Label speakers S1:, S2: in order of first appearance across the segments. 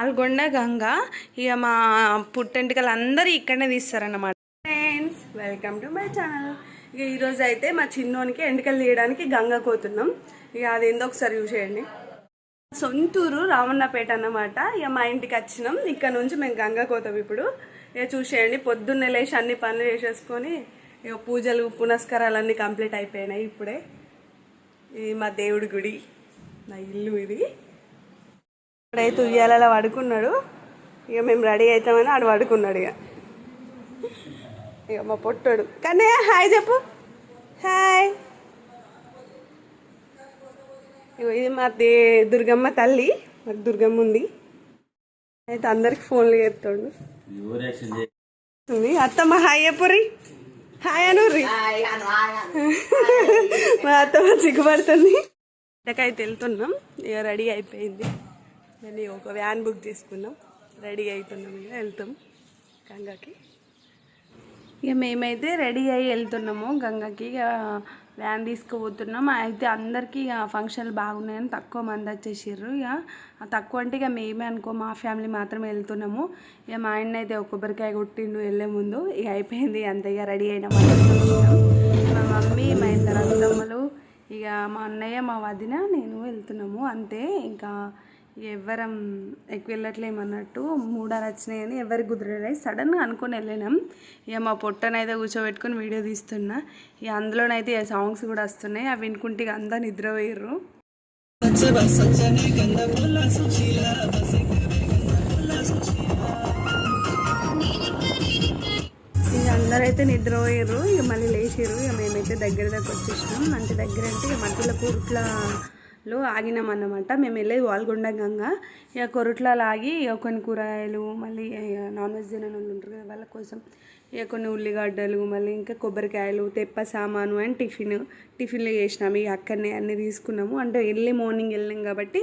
S1: పాల్గొండ గంగ. ఇక మా పుట్టెంటికలు అందరూ ఇక్కడనే తీస్తారన్నమాట. Friends welcome to my channel ఇక ఈరోజు అయితే మా చిన్నోనికి ఎండకలు తీయడానికి గంగ కోతున్నాం. ఇక అదేందో ఒకసారి చూసేయండి. సొంతూరు రామన్నపేట అన్నమాట. ఇక మా ఇంటికి వచ్చినాం. ఇక్కడ నుంచి మేము గంగ కోతాం ఇప్పుడు. ఇక చూసేయండి పొద్దున్నే లేచి అన్ని పనులు చేసేసుకొని ఇక పూజలు పునస్కారాలు అన్నీ కంప్లీట్ అయిపోయినాయి ఇప్పుడే. ఇది మా దేవుడి గుడి. నా ఇల్లు ఇది. ఇప్పుడైతే ఉయ్యాలలో పడుకున్నాడు. ఇక మేము రెడీ అవుతామని ఆడు పడుకున్నాడు ఇక. ఇక మా పొట్టోడు. కానీ హాయ్ చెప్పు. హాయ్. ఇగో ఇది మా దే దుర్గమ్మ తల్లి మాకు దుర్గమ్మ ఉంది. అయితే అందరికి ఫోన్లు చేస్తాడు. అత్తమ్మ హాయ్ చెప్పుర్రి హాయ్ అనుర్రి మా అత్తమ్మ సిగ్గుపడుతుంది. ఇక్కడికైతే వెళ్తున్నాం. ఇక రెడీ అయిపోయింది. మేము ఒక వ్యాన్ బుక్ చేసుకున్నాం. రెడీ అవుతున్నాం ఇక వెళ్తాం గంగకి. ఇక మేమైతే రెడీ అయ్యి వెళ్తున్నాము గంగకి. ఇక వ్యాన్ తీసుకుపోతున్నాం. అయితే అందరికీ ఇక ఫంక్షన్లు బాగున్నాయని తక్కువ మంది వచ్చేసారు ఇక తక్కువ అంటే ఇక మేమే అనుకో మా ఫ్యామిలీ మాత్రమే వెళ్తున్నాము. ఇక మా ఆయన అయితే ఒక కొబ్బరికాయ కొట్టిండు వెళ్ళే ముందు. ఇక అయిపోయింది అంత ఇక రెడీ అయిన మా మమ్మీ మా ఇద్దరు అత్తమ్మలు ఇక మా అన్నయ్య మా వదిన నేను వెళ్తున్నాము అంతే. ఇంకా ఎవ్వరం ఎక్కువ వెళ్ళట్లేమన్నట్టు మూడాలు వచ్చినాయని ఎవరికి కుదరలేదు సడన్గా అనుకొని వెళ్ళినాం. ఇక మా పొట్టనైతే కూర్చోబెట్టుకొని వీడియో తీస్తున్నా. ఇక అందులోనైతే సాంగ్స్ కూడా వస్తున్నాయి. అవి వినుకుంటే ఇక అంతా నిద్రపోయారు ఇక అందరైతే నిద్రపోయారు ఇక మళ్ళీ లేచారు ఇక మేమైతే దగ్గర దగ్గర వచ్చేసినాం. అంటే దగ్గర అంటే ఇక మధ్యలో కురుట్లలో ఆగినాం అన్నమాట. మేము వెళ్ళేది వాల్గొండ గంగ. ఇక కొరుట్లలో ఆగి ఇక కొన్ని కూరగాయలు మళ్ళీ నాన్ వెజ్ తినని వాళ్ళు ఉంటారు కదా వాళ్ళ కోసం ఇక కొన్ని ఉల్లిగడ్డలు మళ్ళీ ఇంకా కొబ్బరికాయలు తెప్ప సామాను అండ్ టిఫిన్. టిఫిన్లు చేసినాము ఇక అక్కడనే అన్నీ తీసుకున్నాము. అంటే ఎర్లీ మార్నింగ్ వెళ్ళాం కాబట్టి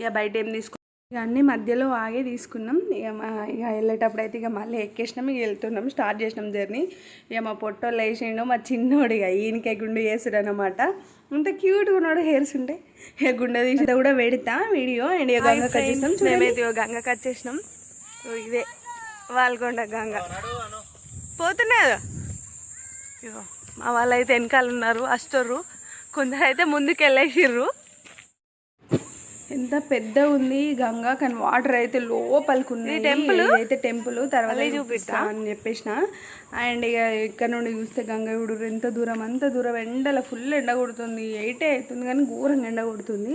S1: ఇక బయట ఏం తీసుకున్నాం ఇక అన్ని మధ్యలో ఆగే తీసుకున్నాం. ఇక మా ఇక వెళ్ళేటప్పుడు అయితే ఇక మళ్ళీ ఎక్కేసినాం. ఇక వెళ్తున్నాం. స్టార్ట్ చేసినాం జర్నీ. ఇక మా పొట్టోళ్ళు వేసిండు మా చిన్నోడు ఇక ఈయనకే గుండు వేసాడు అనమాట ఇంత క్యూట్గా ఉన్నాడు. హెయిర్స్ ఉంటే ఇక గుండె తీసి కూడా పెడతా వీడియో. అండ్ ఇక గంగ కట్ చేసినాం. మేమైతే ఇక గంగ కట్ చేసినాం. ఇదే వాల్గొండ గంగ. పోతున్నది ఇగో మా వాళ్ళు అయితే వెనకాల ఉన్నారు. వస్తుర్రు కొందరు అయితే ముందుకు వెళ్ళేసిర్రు ఎంత పెద్ద ఉంది గంగ కానీ వాటర్ అయితే లోపలికి ఉంది టెంపుల్ అయితే టెంపుల్ తర్వాత చూపిస్తా. అని చెప్పేసిన. అండ్ ఇక ఇక్కడ నుండి చూస్తే గంగ ఇప్పుడు ఎంత దూరం అంత దూరం ఎండలో ఫుల్ ఎండ కొడుతుంది. ఎయిటే అవుతుంది కానీ ఘోరంగా ఎండ కొడుతుంది.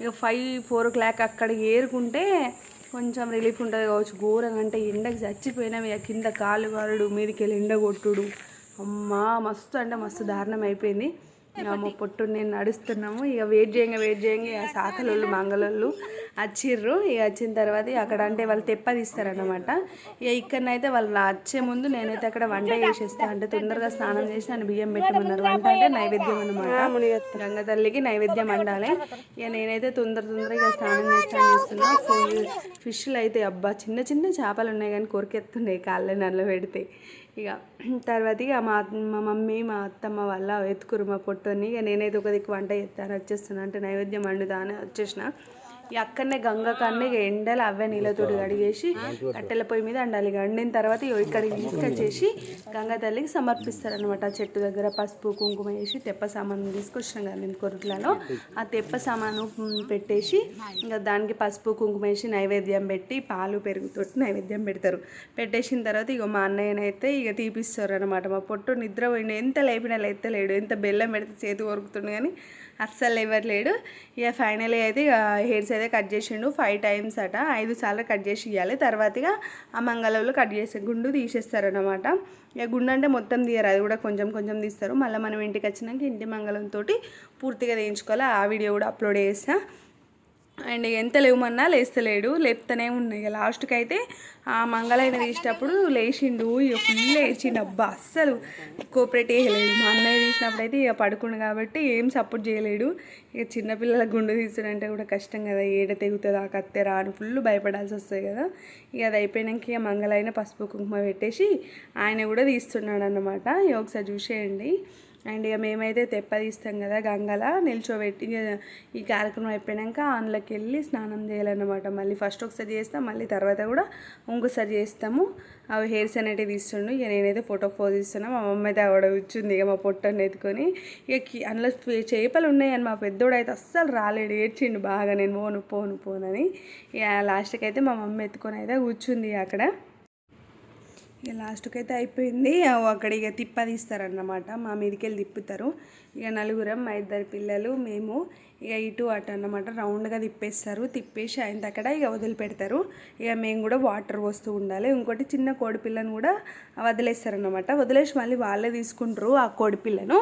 S1: ఇక ఫైవ్ ఫోర్ ఓ క్లాక్ అక్కడ ఏరుకుంటే కొంచెం రిలీఫ్ ఉంటుంది కావచ్చు. ఘోరంగా అంటే ఎండకి చచ్చిపోయినాం ఇక కింద కాలు కాలుడు మీదకి వెళ్ళి ఎండ కొట్టుడు. అమ్మా మస్తు అంటే మస్తు దారుణం అయిపోయింది. మా పొట్టు నేను నడుస్తున్నాము. ఇక వెయిట్ చేయంగా వెయిట్ చేయంగా ఇక సాకలోళ్ళు మంగళోళ్ళు వచ్చిర్రు. ఇక వచ్చిన తర్వాత అక్కడ అంటే వాళ్ళు తెప్ప తీస్తారనమాట ఇక ఇక్కడనైతే వాళ్ళు వచ్చే ముందు నేనైతే అక్కడ వంట చేసేస్తాను అంటే తొందరగా స్నానం చేసి నన్ను బియ్యం పెట్టమన్నారు. వంట అంటే నైవేద్యం అనమాట గంగ తల్లికి నైవేద్యం వండాలి ఇక నేనైతే తొందర తొందరగా స్నానం చేస్తాను చేస్తున్నా. ఫిష్లు అయితే అబ్బా చిన్న చిన్న చేపలు ఉన్నాయి కానీ కొరికెత్తున్నాయి కాళ్ళ నల్ల పెడితే ఇక తర్వాత ఇక మా మా మమ్మీ మా అత్తమ్మ వాళ్ళ ఎత్తుకురు మా పొట్టని ఇక నేనైతే ఒక దిక్కు వంట చేస్తాను వచ్చేస్తున్నా. అంటే నైవేద్యం వండుతా అని వచ్చేసిన. ఇక అక్కడనే గంగ కన్నా ఇక ఎండలు అవే నీళ్ళతోటి కడిగేసి కట్టెల పొయ్యి మీద అండాలి. ఇక వండిన తర్వాత ఇక్కడికి తీసుకొచ్చేసి గంగ తల్లికి సమర్పిస్తారనమాట చెట్టు దగ్గర పసుపు కుంకుమ వేసి తెప్ప సామాను తీసుకొచ్చినాం కదా నేను కొరుట్లలో ఆ తెప్ప సామాను పెట్టేసి ఇంకా దానికి పసుపు కుంకుమ వేసి నైవేద్యం పెట్టి పాలు పెరుగుతోటి నైవేద్యం పెడతారు. పెట్టేసిన తర్వాత ఇక మా అన్నయ్యనైతే ఇక తీపిస్తారు అనమాట మా పొట్టు నిద్ర పోయిండు ఎంత లేపినా లేస్తలేడు ఎంత బెల్లం పెడితే చేతి కొరుకుతుండు కానీ అస్సలు ఎవరు లేడు. ఇక ఫైనలీ అయితే హెయిర్స్ అయితే కట్ చేసిండు. ఫైవ్ టైమ్స్ అట. ఐదు సార్లు కట్ చేసి ఇవ్వాలి తర్వాత ఇక ఆ మంగళంలో కట్ చేసే గుండు తీసేస్తారనమాట ఇక గుండు అంటే మొత్తం తీయరు. అది కూడా కొంచెం కొంచెం తీస్తారు. మళ్ళీ మనం ఇంటికి వచ్చినాక ఇంటి మంగళంతో పూర్తిగా తీయించుకోవాలి. ఆ వీడియో కూడా అప్లోడ్ చేస్తాను అండ్ ఎంత లేవమన్నా లేస్తలేడు లేపుతూనే ఉన్నాయి ఇక లాస్ట్కి అయితే ఆ మంగళైన తీసేటప్పుడు లేచిండు. ఇక ఫుల్ లేచిండు. అబ్బా అస్సలు కోఆపరేట్ చేయలేడు. మా అన్నయ్య తీసినప్పుడు అయితే ఇక పడుకుండు కాబట్టి ఏం సపోర్ట్ చేయలేడు. ఇక చిన్నపిల్లల గుండు తీసుడంటే కూడా కష్టం కదా. ఏడ తెగుతుందా కత్తెరా అని ఫుల్ భయపడాల్సి వస్తుంది కదా. ఇక అది అయిపోయాక ఇక మంగళైన పసుపు కుంకుమ పెట్టేసి ఆయన కూడా తీస్తున్నాడు అన్నమాట ఇక ఒకసారి చూసేయండి. అండ్ ఇక మేమైతే తెప్ప తీస్తాం కదా గంగల నిల్చోబెట్టి ఈ కార్యక్రమం అయిపోయాక అందులోకి వెళ్ళి స్నానం చేయాలన్నమాట. మళ్ళీ ఫస్ట్ ఒకసారి చేస్తాం మళ్ళీ తర్వాత కూడా ఇంకోసారి చేస్తాము. అవి హెయిర్స్ అనేటివి తీస్తుండు. ఇక నేనైతే ఫోటో పోజ్ ఇస్తున్నా మా మమ్మీ అయితే ఆవిడ కూర్చుంది ఇక మా పొట్టని ఎత్తుకొని. ఇక అందులో చేపలు ఉన్నాయని మా పెద్దోడు అయితే అస్సలు రాలేడు. ఏడ్చిండు బాగా. నేను పోను పోను పోనని ఇక లాస్ట్కి అయితే మా మమ్మీ ఎత్తుకొని అయితే కూర్చుంది అక్కడ. ఇక లాస్ట్కి అయితే అయిపోయింది అక్కడ ఇక తిప్ప తీస్తారన్నమాట. మా మీదకి వెళ్ళి తిప్పుతారు. ఇక నలుగురం మా ఇద్దరు పిల్లలు మేము ఇక ఇటు అటు అన్నమాట రౌండ్గా తిప్పేస్తారు. తిప్పేసి అయిన అక్కడ ఇక వదిలిపెడతారు. ఇక మేము కూడా వాటర్ పోస్తూ ఉండాలి. ఇంకోటి చిన్న కోడిపిల్లను కూడా వదిలేస్తారన్నమాట. వదిలేసి మళ్ళీ వాళ్ళే తీసుకుంటారు ఆ కోడిపిల్లను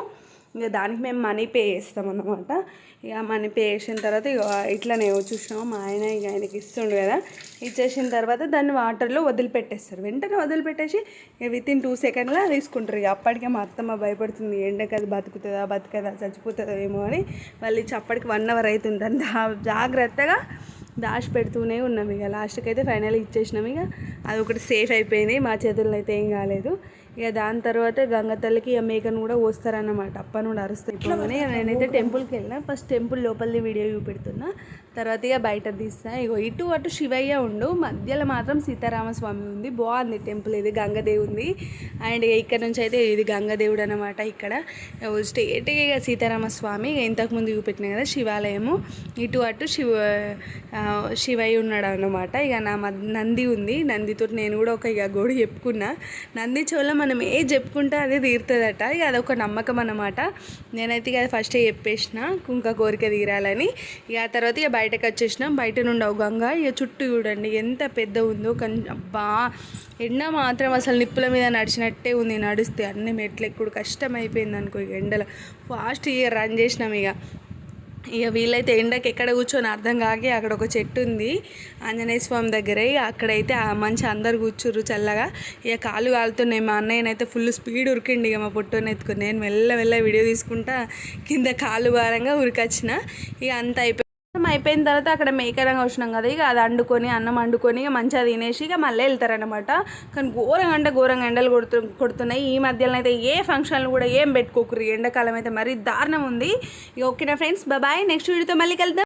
S1: ఇక దానికి మేము మనీ పే చేస్తాం అన్నమాట. ఇక మనీ పే చేసిన తర్వాత ఇక ఇట్లనే చూసినాము మా ఆయన ఇక ఆయనకి ఇస్తుండు కదా. ఇచ్చేసిన తర్వాత దాన్ని వాటర్లో వదిలిపెట్టేస్తారు. వెంటనే వదిలిపెట్టేసి ఇక విత్ ఇన్ టూ సెకండ్లో తీసుకుంటారు. ఇక అప్పటికే మా అత్తమ్మ భయపడుతుంది. ఎండకి అది బతుకుతుందా బతుకదా చచ్చిపోతుందా ఏమో అని. మళ్ళీ అప్పటికి వన్ అవర్ అవుతుంది. దాన్ని దా- జాగ్రత్తగా దాచి పెడుతూనే ఉన్నాం. ఇక లాస్ట్కి అయితే ఫైనల్ ఇచ్చేసినాం. ఇక అది ఒకటి సేఫ్ అయిపోయింది. మా చేతుల్లో అయితే ఏం కాలేదు. ఇక దాని తర్వాత గంగ తల్లికి ఇక మేకను కూడా వస్తారన్నమాట అప్పని కూడా అరుస్తాయి నేనైతే టెంపుల్కి వెళ్ళిన ఫస్ట్ టెంపుల్ లోపలిది వీడియో చూపెడుతున్నా తర్వాత ఇక బయట తీస్తా. ఇగో ఇటు అటు శివయ్య ఉండు మధ్యలో మాత్రం సీతారామస్వామి ఉంది. బాగుంది టెంపుల్ ఇది గంగదేవి ఉంది అండ్ ఇక ఇక్కడ నుంచి అయితే ఇది గంగదేవుడు అనమాట ఇక్కడ స్టేట్ ఇక సీతారామస్వామి ఇక ఇంతకుముందు చూపెట్టిన కదా శివాలయము. ఇటు అటు శివ శివయ్య ఉన్నాడు అన్నమాట ఇక నా నంది ఉంది. నందితో నేను కూడా ఒక ఇక గోడు చెప్పుకున్నా. నంది చోళం మనం ఏ చెప్పుకుంటే అదే తీరుతుందట. ఇక అదొక నమ్మకం అన్నమాట. నేనైతే ఇక ఫస్టే చెప్పేసిన కుంక కోరిక తీరాలని. ఇక ఆ తర్వాత ఇక బయటకు వచ్చేసినాం. బయట నుండి ఒక గంగ ఇక చుట్టూ చూడండి ఎంత పెద్ద ఉందో. బా అబ్బా! ఎండ మాత్రం అసలు నిప్పుల మీద నడిచినట్టే ఉంది. నడిస్తే అన్ని మెట్లు ఎక్కుడు కష్టం అయిపోయింది అనుకో ఇక ఎండలో. ఫాస్ట్ ఇక రన్ చేసినాం ఇక. ఇక వీళ్ళైతే ఎండకి ఎక్కడ కూర్చొని అర్థం కాకి అక్కడ ఒక చెట్టు ఉంది. ఆంజనేయ స్వామి దగ్గర. అక్కడైతే మంచి అందరు కూర్చుర్రు చల్లగా. ఇక కాలు కాలుతున్నాయి. మా అన్నయ్యనైతే ఫుల్ స్పీడ్ ఉరికిండి ఇక మా పొట్టుని ఎత్తుకుని. నేను మెల్ల మెల్ల వీడియో తీసుకుంటా. కింద కాలు భారంగా ఉరికొచ్చిన. ఇక అంత అయిపోయి అయిపోయిన తర్వాత అక్కడ మేకరంగా వచ్చినాం కదా ఇక అది వండుకొని అన్నం వండుకొని ఇక మంచిగా తినేసి ఇక మళ్ళీ వెళ్తారనమాట కానీ ఘోరంగా అంటే ఘోరంగా ఎండలు కొడుతు కొడుతున్నాయి. ఈ మధ్యలో అయితే ఏ ఫంక్షన్లు కూడా ఏం పెట్టుకోకరు ఎండాకాలం అయితే మరీ దారుణం ఉంది. ఇక ఓకేనా ఫ్రెండ్స్ బాయ్. నెక్స్ట్ వీడియోతో మళ్ళీ కలుద్దాం.